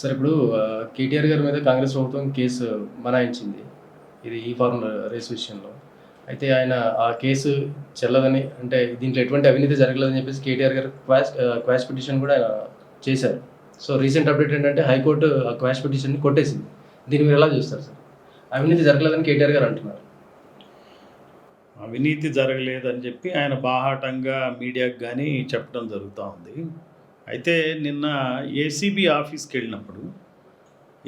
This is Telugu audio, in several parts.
సార్ ఇప్పుడు కేటీఆర్ గారి మీద కాంగ్రెస్ ప్రభుత్వం కేసు బనాయించింది ఇది ఈ ఫార్మ్ రేస్ విషయంలో. అయితే ఆయన ఆ కేసు చెల్లదని అంటే దీంట్లో ఎటువంటి అవినీతి జరగలేదని చెప్పేసి కేటీఆర్ గారు క్వాష్ క్వాష్ పిటిషన్ కూడా ఆయన చేశారు. సో రీసెంట్ అప్డేట్ ఏంటంటే హైకోర్టు ఆ క్వాష్ పిటిషన్ని కొట్టేసింది. దీన్ని మీరు ఎలా చూస్తారు సార్? అవినీతి జరగలేదని కేటీఆర్ గారు అంటున్నారు. అవినీతి జరగలేదని చెప్పి ఆయన బాహాటంగా మీడియాకు కానీ చెప్పడం జరుగుతూ ఉంది. అయితే నిన్న ఏసీబీ ఆఫీస్కి వెళ్ళినప్పుడు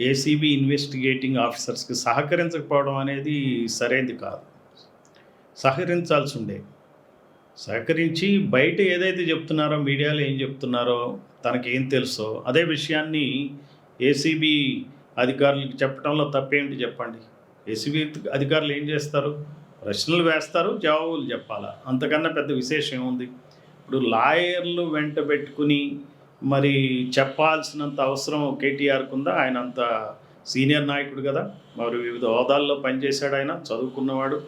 ఏసీబీ ఇన్వెస్టిగేటింగ్ ఆఫీసర్స్కి సహకరించకపోవడం అనేది సరైనది కాదు. సహకరించాల్సి ఉండే. సహకరించి బయట ఏదైతే చెప్తున్నారో మీడియాలో ఏం చెప్తున్నారో తనకి ఏం తెలుసో అదే విషయాన్ని ఏసీబీ అధికారులకు చెప్పడంలో తప్పేమిటి చెప్పండి? ఏసీబీ అధికారులు ఏం చేస్తారు? ప్రశ్నలు వేస్తారు జవాబులు చెప్పాలా? అంతకన్నా పెద్ద విశేషం ఏముంది? ఇప్పుడు లాయర్లు వెంట పెట్టుకుని మరి చెప్పాల్సినంత అవసరం కేటీఆర్కు ఉందా ఆయన అంత సీనియర్ నాయకుడు కదా. మరి వివిధ హోదాల్లో పనిచేశాడు ఆయన చదువుకున్నవాడు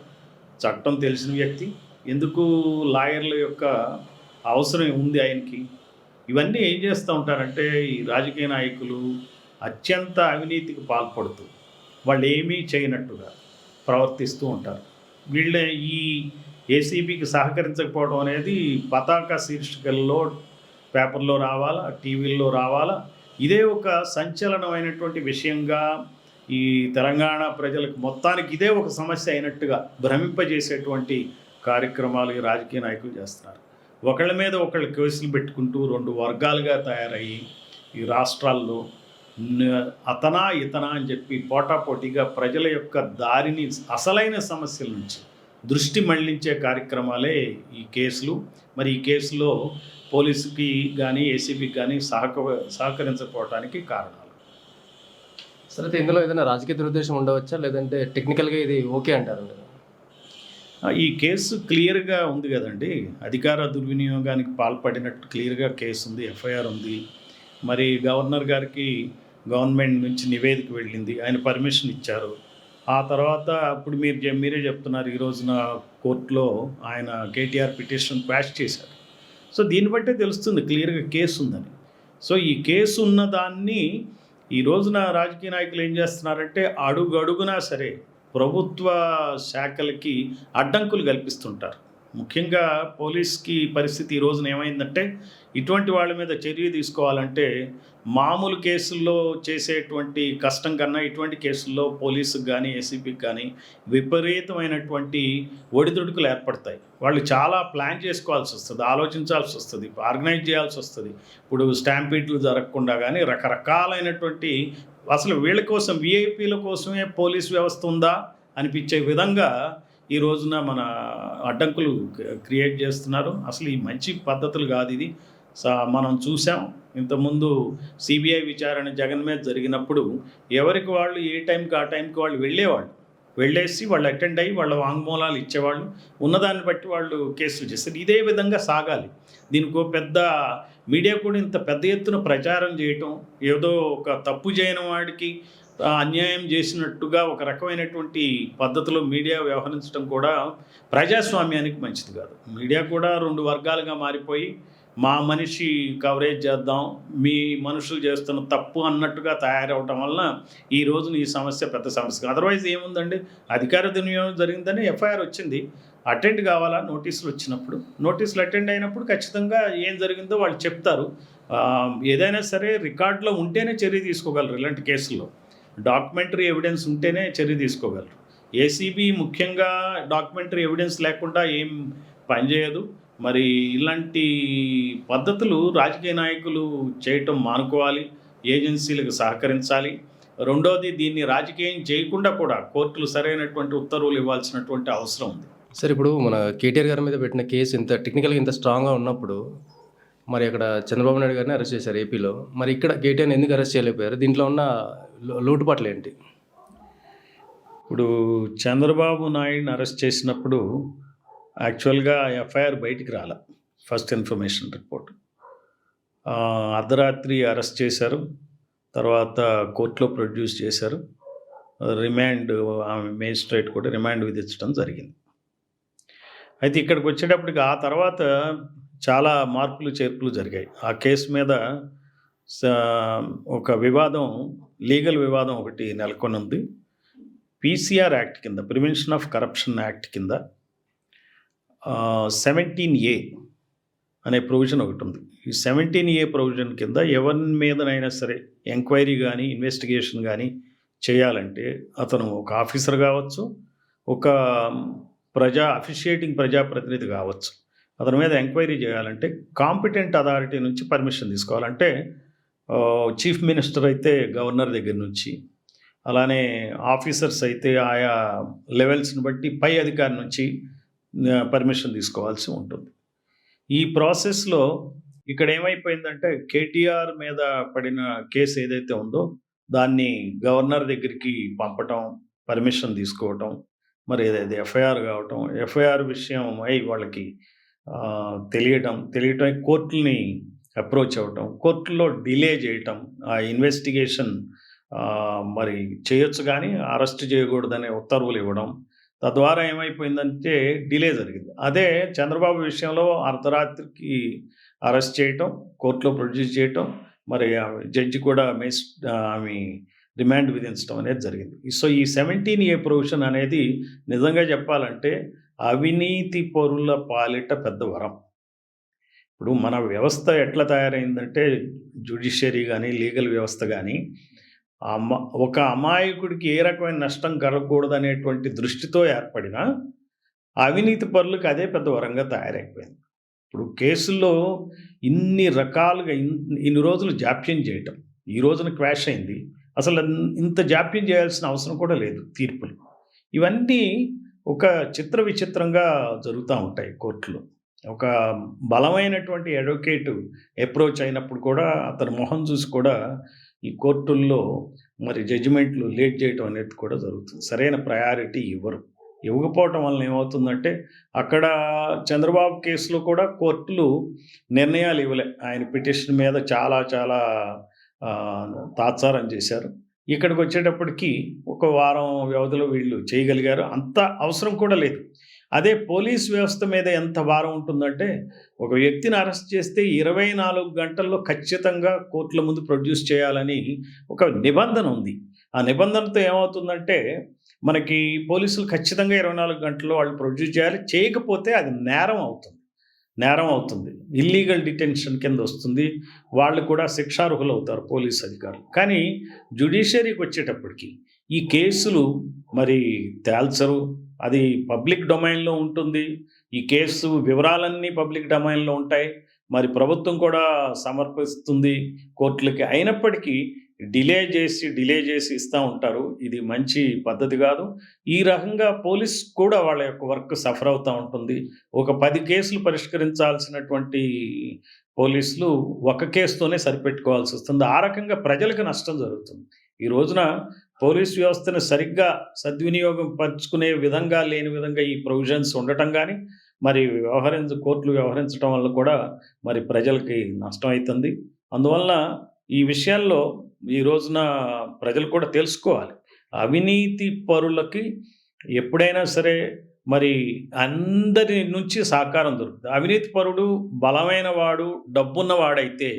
చట్టం తెలిసిన వ్యక్తి. ఎందుకు లాయర్ల యొక్క అవసరం ఉంది ఆయనకి? ఇవన్నీ ఏం చేస్తూ ఉంటారంటే ఈ రాజకీయ నాయకులు అత్యంత అవినీతికి పాల్పడుతూ వాళ్ళు ఏమీ చేయనట్టుగా ప్రవర్తిస్తూ ఉంటారు. వీళ్ళ ఈ ఏసీబీకి సహకరించకపోవడం అనేది పతాక శీర్షికల్లో పేపర్లో రావాలా టీవీల్లో రావాలా? ఇదే ఒక సంచలనమైనటువంటి విషయంగా ఈ తెలంగాణ ప్రజలకు మొత్తానికి ఇదే ఒక సమస్య అయినట్టుగా భ్రమింపజేసేటువంటి కార్యక్రమాలు ఈ రాజకీయ నాయకులు చేస్తున్నారు. ఒకళ్ళ మీద ఒకళ్ళు కేసులు పెట్టుకుంటూ రెండు వర్గాలుగా తయారయ్యి ఈ రాష్ట్రాల్లో అతనా ఇతనా అని చెప్పి పోటాపోటీగా ప్రజల యొక్క దారిని అసలైన సమస్యల నుంచి దృష్టి మళ్ళించే కార్యక్రమాలే ఈ కేసులు. మరి ఈ కేసులో పోలీసుకి కానీ ఏసీబీకి కానీ సహక సహకరించకపోవడానికి కారణాలు. సార్ అయితే ఇందులో ఏదైనా రాజకీయ దురుద్దేశం ఉండవచ్చా? లేదంటే టెక్నికల్గా ఇది ఓకే అంటారు? ఈ కేసు క్లియర్గా ఉంది కదండి. అధికార దుర్వినియోగానికి పాల్పడినట్టు క్లియర్గా కేసు ఉంది ఎఫ్ఐఆర్ ఉంది. మరి గవర్నర్ గారికి గవర్నమెంట్ నుంచి నివేదిక వెళ్ళింది. ఆయన పర్మిషన్ ఇచ్చారు. ఆ తర్వాత అప్పుడు మీరు మీరే చెప్తున్నారు ఈ రోజున కోర్టులో ఆయన కేటీఆర్ పిటిషన్ క్వాష్ చేశారు. సో దీన్ని బట్టే తెలుస్తుంది క్లియర్గా కేసు ఉందని. సో ఈ కేసు ఉన్న దాన్ని ఈ రోజున రాజకీయ నాయకులు ఏం చేస్తున్నారంటే అడుగడుగునా సరే ప్రభుత్వ శాఖలకి అడ్డంకులు కల్పిస్తుంటారు. ముఖ్యంగా పోలీస్కి పరిస్థితి ఈ రోజున ఏమైందంటే ఇటువంటి వాళ్ళ మీద చర్య తీసుకోవాలంటే మామూలు కేసుల్లో చేసేటువంటి కష్టం కన్నా ఇటువంటి కేసుల్లో పోలీసుకు కానీ ఏసీపీకి కానీ విపరీతమైనటువంటి ఒడిదుడుకులు ఏర్పడతాయి. వాళ్ళు చాలా ప్లాన్ చేసుకోవాల్సి వస్తుంది ఆలోచించాల్సి వస్తుంది ఆర్గనైజ్ చేయాల్సి వస్తుంది. ఇప్పుడు స్టాంపీట్లు జరగకుండా కానీ రకరకాలైనటువంటి అసలు వీళ్ళ కోసం విఐపీల కోసమే పోలీస్ వ్యవస్థ ఉందా అనిపించే విధంగా ఈ రోజున మన అడ్డంకులు క్రియేట్ చేస్తున్నారు. అసలు ఈ మంచి పద్ధతులు కాదు ఇది. సా మనం చూసాం. ఇంతకుముందు సిబిఐ విచారణ జగన్ మీద జరిగినప్పుడు ఎవరికి వాళ్ళు ఏ టైంకి ఆ టైంకి వాళ్ళు వెళ్ళేవాళ్ళు? వెళ్ళేసి వాళ్ళు అటెండ్ అయ్యి వాళ్ళ వాంగ్మూలాలు ఇచ్చేవాళ్ళు. ఉన్నదాన్ని బట్టి వాళ్ళు కేసులు చేస్తారు. ఇదే విధంగా సాగాలి. దీనికి ఒక పెద్ద మీడియా కూడా ఇంత పెద్ద ఎత్తున ప్రచారం చేయటం ఏదో ఒక తప్పు చేయని వాడికి అన్యాయం చేసినట్టుగా ఒక రకమైనటువంటి పద్ధతిలో మీడియా వ్యవహరించడం కూడా ప్రజాస్వామ్యానికి మంచిది కాదు. మీడియా కూడా రెండు వర్గాలుగా మారిపోయి మా మనిషి కవరేజ్ చేద్దాం మీ మనుషులు చేస్తున్న తప్పు అన్నట్టుగా తయారవటం వలన ఈ రోజున ఈ సమస్య పెద్ద సమస్య. అదర్వైజ్ ఏముందండి? అధికార దుర్వినియోగం జరిగిందని ఎఫ్ఐఆర్ వచ్చింది. అటెండ్ కావాలా? నోటీసులు వచ్చినప్పుడు. నోటీసులు అటెండ్ అయినప్పుడు ఖచ్చితంగా ఏం జరిగిందో వాళ్ళు చెప్తారు. ఏదైనా సరే రికార్డులో ఉంటేనే చర్య తీసుకోగలరు ఇలాంటి కేసుల్లో. డాక్యుమెంటరీ ఎవిడెన్స్ ఉంటేనే చర్య తీసుకోగలరు. ఏసీబీ ముఖ్యంగా డాక్యుమెంటరీ ఎవిడెన్స్ లేకుండా ఏం పనిచేయదు మరి ఇలాంటి పద్ధతులు రాజకీయ నాయకులు చేయటం మానుకోవాలి ఏజెన్సీలకు సహకరించాలి. రెండోది దీన్ని రాజకీయం చేయకుండా కూడా కోర్టులు సరైనటువంటి ఉత్తర్వులు ఇవ్వాల్సినటువంటి అవసరం ఉంది. సార్ ఇప్పుడు మన కేటీఆర్ గారి మీద పెట్టిన కేసు ఇంత టెక్నికల్గా ఇంత స్ట్రాంగ్గా ఉన్నప్పుడు మరి అక్కడ చంద్రబాబు నాయుడు గారిని అరెస్ట్ చేశారు ఏపీలో. మరి ఇక్కడ కేటీఆర్ని ఎందుకు అరెస్ట్ చేయలేకపోయారు? దీంట్లో ఉన్న లో- లోటుపాట్లు ఏంటి? ఇప్పుడు చంద్రబాబు నాయుడుని అరెస్ట్ చేసినప్పుడు యాక్చువల్గా ఎఫ్ఐఆర్ బయటికి రాల. First information report. అర్ధరాత్రి అరెస్ట్ చేశారు. తర్వాత కోర్టులో ప్రొడ్యూస్ చేశారు. రిమాండ్ ఆమె మేజిస్ట్రేట్ కూడా రిమాండ్ విధించడం జరిగింది. అయితే ఇక్కడికి వచ్చేటప్పటికి ఆ తర్వాత చాలా మార్పులు చేర్పులు జరిగాయి. ఆ కేసు మీద స- ఒక వివాదం లీగల్ వివాదం ఒకటి నెలకొని ఉంది పీసీఆర్ యాక్ట్ కింద ప్రివెన్షన్ ఆఫ్ కరప్షన్ యాక్ట్ కింద సెవెంటీన్ ఏ అనే ప్రొవిజన్ ఒకటి ఉంది ఈ సెవెంటీన్ ఏ ప్రొవిజన్ కింద ఎవరి మీదనైనా సరే ఎంక్వైరీ కానీ ఇన్వెస్టిగేషన్ కానీ చేయాలంటే అతను ఒక ఆఫీసర్ కావచ్చు ఒక ప్రజా అఫిషియేటింగ్ ప్రజాప్రతినిధి కావచ్చు. అతని మీద ఎంక్వైరీ చేయాలంటే కాంపిటెంట్ అథారిటీ నుంచి పర్మిషన్ తీసుకోవాలంటే చీఫ్ మినిస్టర్ అయితే గవర్నర్ దగ్గర నుంచి అలానే ఆఫీసర్స్ అయితే ఆయా లెవెల్స్ని బట్టి పై అధికారి నుంచి పర్మిషన్ తీసుకోవాల్సి ఉంటుంది. ఈ ప్రాసెస్లో ఇక్కడ ఏమైపోయిందంటే కేటీఆర్ మీద పడిన కేసు ఏదైతే ఉందో దాన్ని గవర్నర్ దగ్గరికి పంపటం పర్మిషన్ తీసుకోవటం మరి ఏదైతే ఎఫ్ఐఆర్ కావటం ఎఫ్ఐఆర్ విషయం అయి వాళ్ళకి తెలియటం తెలియటం కోర్టుని అప్రోచ్ అవ్వటం కోర్టులో డిలే చేయటం ఆ ఇన్వెస్టిగేషన్ మరి చేయొచ్చు కానీ అరెస్ట్ చేయకూడదనే ఉత్తర్వులు ఇవ్వడం తద్వారా ఏమైపోయిందంటే డిలే జరిగింది. అదే చంద్రబాబు విషయంలో అర్ధరాత్రికి అరెస్ట్ చేయటం కోర్టులో ప్రొడ్యూస్ చేయటం మరి జడ్జి కూడా మిస్ ఆమె రిమాండ్ విధించడం అనేది జరిగింది. సో ఈ సెవెంటీన్ ఏ ప్రొవిజన్ అనేది నిజంగా చెప్పాలంటే అవినీతి పరుల పాలిట పెద్ద వరం. ఇప్పుడు మన వ్యవస్థ ఎట్లా తయారైందంటే జ్యుడిషియరీ కానీ లీగల్ వ్యవస్థ కానీ అమ్మ ఒక అమాయకుడికి ఏ రకమైన నష్టం కలగకూడదు అనేటువంటి దృష్టితో ఏర్పడిన అవినీతి పరులకు అదే పెద్ద వరంగా తయారైపోయింది. ఇప్పుడు కేసుల్లో ఇన్ని రకాలుగా ఇన్- ఇన్ని రోజులు జాప్యం చేయటం ఈ రోజున క్వాష్ అయింది అసలు ఇంత జాప్యం చేయాల్సిన అవసరం కూడా లేదు తీర్పులు. ఇవన్నీ ఒక చిత్ర విచిత్రంగా జరుగుతూ ఉంటాయి కోర్టులో. ఒక బలమైనటువంటి అడ్వకేట్ అప్రోచ్ అయినప్పుడు కూడా అతని మొహం చూసి కూడా ఈ కోర్టుల్లో మరి జడ్జిమెంట్లు లేట్ చేయటం అనేది కూడా జరుగుతుంది. సరైన ప్రయారిటీ ఇవ్వరు. ఇవ్వకపోవటం వలన ఏమవుతుందంటే అక్కడ చంద్రబాబు కేసులో కూడా కోర్టులు నిర్ణయాలు ఇవ్వలే. ఆయన పిటిషన్ మీద చాలా చాలా తాత్సారం చేశారు. ఇక్కడికి వచ్చేటప్పటికి ఒక వారం వ్యవధిలో వీళ్ళు చేయగలిగారు. అంత అవసరం కూడా లేదు. అదే పోలీస్ వ్యవస్థ మీద ఎంత భారం ఉంటుందంటే ఒక వ్యక్తిని అరెస్ట్ చేస్తే ఇరవై నాలుగు గంటల్లో ఖచ్చితంగా కోర్టుల ముందు ప్రొడ్యూస్ చేయాలని ఒక నిబంధన ఉంది. ఆ నిబంధనతో ఏమవుతుందంటే మనకి పోలీసులు ఖచ్చితంగా ఇరవై నాలుగు గంటల్లో వాళ్ళు ప్రొడ్యూస్ చేయాలి. చేయకపోతే అది నేరం అవుతుంది. నేరం అవుతుంది. ఇల్లీగల్ డిటెన్షన్ కింద వస్తుంది. వాళ్ళు కూడా శిక్షార్హులు అవుతారు పోలీస్ అధికారులు. కానీ జ్యుడిషియరీకి వచ్చేటప్పటికి ఈ కేసులు మరి తేల్చరు. అది పబ్లిక్ డొమైన్లో ఉంటుంది. ఈ కేసు వివరాలన్నీ పబ్లిక్ డొమైన్లో ఉంటాయి. మరి ప్రభుత్వం కూడా సమర్పిస్తుంది. కోర్టులకి అయినప్పటికీ డిలే చేసి డిలే చేసి ఇస్తూ ఉంటారు. ఇది మంచి పద్ధతి కాదు. ఈ రకంగా పోలీస్ కూడా వాళ్ళ యొక్క వర్క్ సఫర్ అవుతూ ఉంటుంది. ఒక పది కేసులు పరిష్కరించాల్సినటువంటి పోలీసులు ఒక కేసుతోనే సరిపెట్టుకోవాల్సి వస్తుంది. ఆ రకంగా ప్రజలకు నష్టం జరుగుతుంది. ఈ రోజున పోలీస్ వ్యవస్థను సరిగ్గా సద్వినియోగం పంచుకునే విధంగా లేని విధంగా ఈ ప్రొవిజన్స్ ఉండటం కానీ మరి వ్యవహరించ కోర్టులు వ్యవహరించడం వల్ల కూడా మరి ప్రజలకి నష్టం అవుతుంది అందువలన ఈ విషయాల్లో ఈ రోజున ప్రజలు కూడా తెలుసుకోవాలి. అవినీతి పరులకి ఎప్పుడైనా సరే మరి అందరి నుంచి సహకారం దొరుకుతుంది. అవినీతి పరుడు బలమైన వాడు డబ్బున్నవాడైతే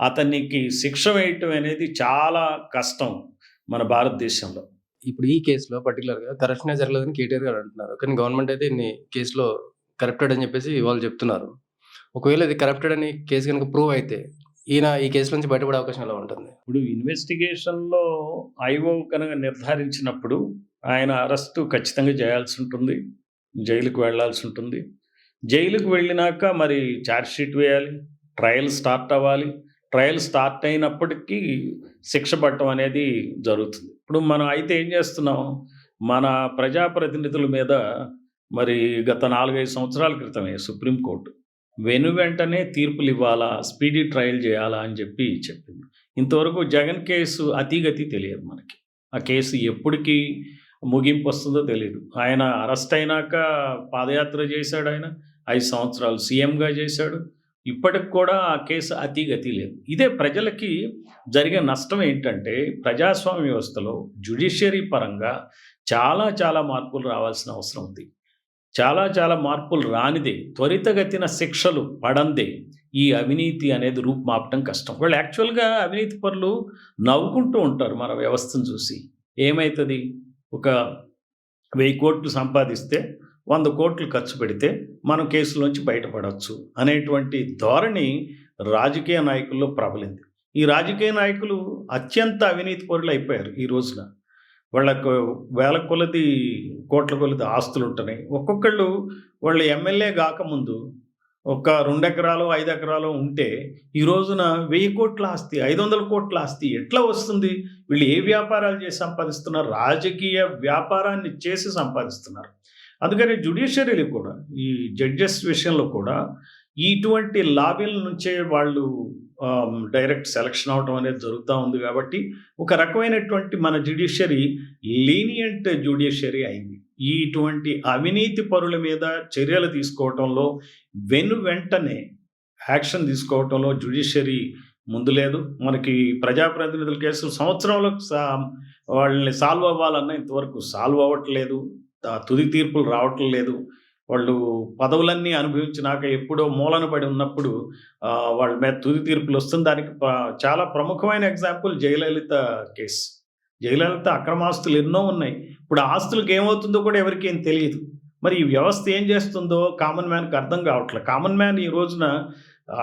అతనికి శిక్ష వేయటం అనేది చాలా కష్టం మన భారతదేశంలో. ఇప్పుడు ఈ కేసులో పర్టికులర్గా కరప్షన్ జరగలేదని కేటీఆర్ గారు అంటున్నారు. కానీ గవర్నమెంట్ అయితే ఇన్ని కేసులో కరప్టెడ్ అని చెప్పేసి వాళ్ళు చెప్తున్నారు. ఒకవేళ ఇది కరప్టెడ్ అని కేసు కనుక ప్రూవ్ అయితే ఈయన ఈ కేసు నుంచి బయటపడే అవకాశం ఎలా ఉంటుంది? ఇప్పుడు ఇన్వెస్టిగేషన్లో ఐఓ కనుక నిర్ధారించినప్పుడు ఆయన అరెస్టు ఖచ్చితంగా చేయాల్సి ఉంటుంది జైలుకు వెళ్ళాల్సి ఉంటుంది. జైలుకు వెళ్ళినాక మరి ఛార్జ్షీట్ వేయాలి ట్రయల్ స్టార్ట్ అవ్వాలి. ట్రయల్ స్టార్ట్ అయినప్పటికీ శిక్ష పట్టడం అనేది జరుగుతుంది. ఇప్పుడు మనం అయితే ఏం చేస్తున్నాం? మన ప్రజాప్రతినిధుల మీద మరి గత నాలుగైదు సంవత్సరాల క్రితమే సుప్రీంకోర్టు వెను వెంటనే తీర్పులు ఇవ్వాలా స్పీడీ ట్రయల్ చేయాలా అని చెప్పి చెప్పింది. ఇంతవరకు జగన్ కేసు అతిగతి తెలియదు మనకి. ఆ కేసు ఎప్పటికీ ముగింపు వస్తుందో తెలియదు ఆయన అరెస్ట్ అయినాక పాదయాత్ర చేశాడు ఆయన. ఐదు సంవత్సరాలు సీఎంగా చేశాడు. ఇప్పటికి కూడా ఆ కేసు అతిగతి లేదు. ఇదే ప్రజలకి జరిగే నష్టం ఏంటంటే ప్రజాస్వామ్య వ్యవస్థలో జ్యుడిషియరీ పరంగా చాలా చాలా మార్పులు రావాల్సిన అవసరం ఉంది. చాలా చాలా మార్పులు రానిదే త్వరితగతిన శిక్షలు పడందే ఈ అవినీతి అనేది రూపుమాపటం కష్టం. వాళ్ళు యాక్చువల్గా అవినీతి పనులు నవ్వుకుంటూ ఉంటారు మన వ్యవస్థను చూసి. ఏమవుతుంది ఒక వెయ్యి కోట్లు సంపాదిస్తే వంద కోట్లు ఖర్చు పెడితే మనం కేసులోంచి బయటపడవచ్చు అనేటువంటి ధోరణి రాజకీయ నాయకుల్లో ప్రబలింది. ఈ రాజకీయ నాయకులు అత్యంత అవినీతి పరులు అయిపోయారు ఈ రోజున. వాళ్ళకు వేల కొలది కోట్ల కొలది ఆస్తులు ఉంటున్నాయి ఒక్కొక్కళ్ళు వాళ్ళు ఎమ్మెల్యే కాకముందు ఒక రెండు ఎకరాలు ఐదు ఎకరాలు ఉంటే ఈ రోజున వెయ్యి కోట్ల ఆస్తి ఐదు వందల కోట్ల ఆస్తి ఎట్లా వస్తుంది? వీళ్ళు ఏ వ్యాపారాలు చేసి సంపాదిస్తున్నారు? రాజకీయ వ్యాపారాన్ని చేసి సంపాదిస్తున్నారు. అందుకని జుడిషియరీలు కూడా ఈ జడ్జెస్ విషయంలో కూడా ఇటువంటి లాబీల నుంచే వాళ్ళు Um, డైరెక్ట్ సెలక్షన్ అవటం అనేది జరుగుతూ ఉంది కాబట్టి ఒక రకమైనటువంటి మన జ్యుడిషియరీ లీనియంట్ జ్యుడిషియరీ అయింది. ఇటువంటి అవినీతి పరుల మీద చర్యలు తీసుకోవటంలో వెను వెంటనే యాక్షన్ తీసుకోవటంలో జ్యుడిషియరీ ముందు లేదు. మనకి ప్రజాప్రతినిధుల కేసులు సంవత్సరంలో సా- వాళ్ళని సాల్వ్ అవ్వాలన్నా ఇంతవరకు సాల్వ్ అవ్వట్లేదు. తుది తీర్పులు రావట్లేదు. వాళ్ళు పదవులన్నీ అనుభవించినాక ఎప్పుడో మూలన పడి ఉన్నప్పుడు వాళ్ళ మీద తుది తీర్పులు వస్తుంది దానికి చాలా ప్రముఖమైన ఎగ్జాంపుల్ జయలలిత కేసు జయలలిత అక్రమాస్తులు ఎన్నో ఉన్నాయి. ఇప్పుడు ఆస్తులకు ఏమవుతుందో కూడా ఎవరికి ఏం తెలియదు. మరి ఈ వ్యవస్థ ఏం చేస్తుందో కామన్ మ్యాన్కి అర్థం కావట్లేదు కామన్ మ్యాన్ ఈ రోజున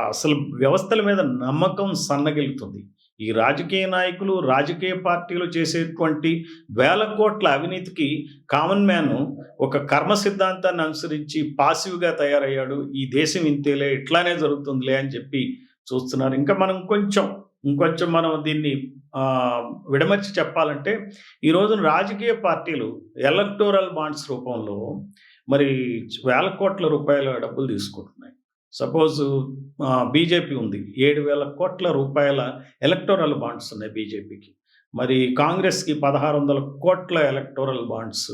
అసలు వ్యవస్థల మీద నమ్మకం సన్నగిలుతుంది ఈ రాజకీయ నాయకులు రాజకీయ పార్టీలు చేసేటువంటి వేల కోట్ల అవినీతికి కామన్ మ్యాన్ ఒక కర్మ సిద్ధాంతాన్ని అనుసరించి పాసివ్గా తయారయ్యాడు. ఈ దేశం ఇంతేలే ఇట్లానే జరుగుతుందిలే అని చెప్పి చూస్తున్నారు. ఇంకా మనం కొంచెం ఇంకొంచెం మనం దీన్ని విడమర్చి చెప్పాలంటే ఈ రోజున రాజకీయ పార్టీలు ఎలక్టోరల్ బాండ్స్ రూపంలో మరి వేల కోట్ల రూపాయల డబ్బులు తీసుకుంటున్నాయి. సపోజ్ బీజేపీ ఉంది. ఏడు వేల కోట్ల రూపాయల ఎలక్టోరల్ బాండ్స్ ఉన్నాయి బీజేపీకి. మరి కాంగ్రెస్కి పదహారు వందల కోట్ల ఎలక్టోరల్ బాండ్స్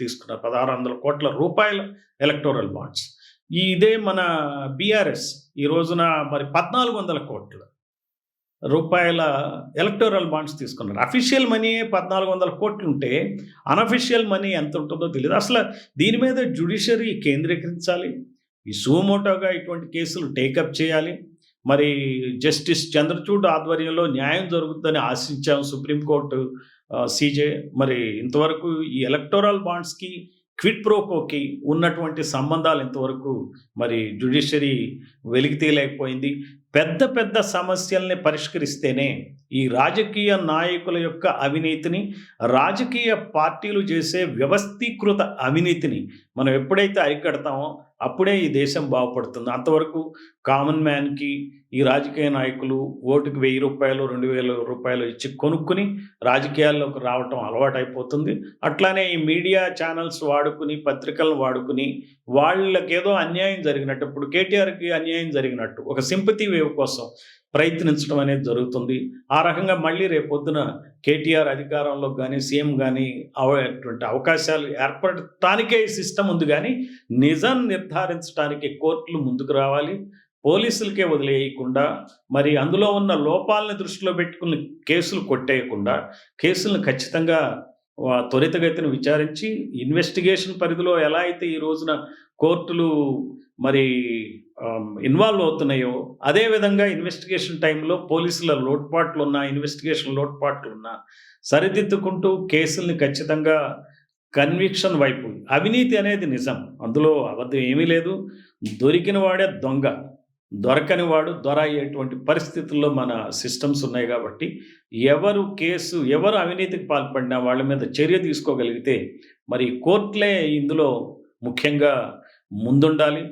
తీసుకున్నారు. పదహారు వందల కోట్ల రూపాయల ఎలక్టోరల్ బాండ్స్. ఈ ఇదే మన బీఆర్ఎస్. ఈ రోజున మరి పద్నాలుగు వందల కోట్ల రూపాయల ఎలక్టోరల్ బాండ్స్ తీసుకున్నారు. అఫీషియల్ మనీ పద్నాలుగు వందల కోట్లు ఉంటే అనఫిషియల్ మనీ ఎంత ఉంటుందో తెలియదు అసలు దీని మీద జ్యుడిషియరీ కేంద్రీకరించాలి? ఈ సుమోటోగా ఇటువంటి కేసులు టేకప్ చేయాలి. మరి జస్టిస్ చంద్రచూడ్ ఆధ్వర్యంలో న్యాయం జరుగుతుందని ఆశించాం సుప్రీంకోర్టు సీజే. మరి ఇంతవరకు ఈ ఎలక్టోరల్ బాండ్స్కి క్విట్ ప్రోకోకి ఉన్నటువంటి సంబంధాలు ఇంతవరకు మరి జ్యుడిషియరీ వెలికి తీయలేకపోయింది. పెద్ద పెద్ద సమస్యల్ని పరిష్కరిస్తేనే ఈ రాజకీయ నాయకుల యొక్క అవినీతిని రాజకీయ పార్టీలు చేసే వ్యవస్థీకృత అవినీతిని మనం ఎప్పుడైతే అరికడతామో అప్పుడే ఈ దేశం బాగుపడుతుంది. అంతవరకు కామన్ మ్యాన్కి ఈ రాజకీయ నాయకులు ఓటుకు వెయ్యి రూపాయలు రెండు వేల రూపాయలు ఇచ్చి కొనుక్కుని రాజకీయాల్లోకి రావటం అలవాటైపోతుంది. అట్లానే ఈ మీడియా ఛానల్స్ వాడుకుని పత్రికలను వాడుకుని వాళ్ళకేదో అన్యాయం జరిగినట్టు ఇప్పుడు కేటీఆర్కి అన్యాయం జరిగినట్టు ఒక సింపతి వేవ్ కోసం ప్రయత్నించడం అనేది జరుగుతుంది. ఆ రకంగా మళ్ళీ రేపొద్దున కేటీఆర్ అధికారంలో కానీ సీఎం కానీ అటువంటి అవకాశాలు ఏర్పడటానికే ఈ సిస్టమ్ ఉంది కానీ నిజం నిర్ధారించడానికి కోర్టులు ముందుకు రావాలి. పోలీసులకే వదిలేయకుండా మరి అందులో ఉన్న లోపాలని దృష్టిలో పెట్టుకుని కేసులు కొట్టేయకుండా కేసులను ఖచ్చితంగా త్వరితగతిని త్వరితగతిన విచారించి ఇన్వెస్టిగేషన్ పరిధిలో ఎలా అయితే ఈ రోజున కోర్టులు మరి ఇన్వాల్వ్ అవుతున్నాయో అదే విధంగా ఇన్వెస్టిగేషన్ టైంలో పోలీసుల లోటుపాట్లు ఉన్నా ఇన్వెస్టిగేషన్ లోటుపాట్లు ఉన్నా సరిదిద్దుకుంటూ కేసుల్ని ఖచ్చితంగా కన్విక్షన్ వైపు అవినీతి అనేది నిజం. అందులో అబద్ధం ఏమీ లేదు. దొరికిన వాడే దొంగ. దొరకని వాడు దొర అయ్యేటువంటి పరిస్థితుల్లో మన సిస్టమ్స్ ఉన్నాయి కాబట్టి ఎవరు కేసు ఎవరు అవినీతికి పాల్పడినా వాళ్ళ మీద చర్య తీసుకోగలిగితే మరి కోర్టులే ఇందులో ముఖ్యంగా ముందుండాలి.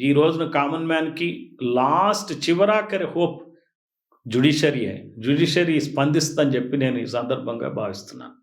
ఈ రోజున కామన్ మ్యాన్కి లాస్ట్ చివరాఖరి హోప్ జుడిషరీయే జుడిషరీ స్పందిస్తుందని చెప్పి నేను ఈ సందర్భంగా భావిస్తున్నాను.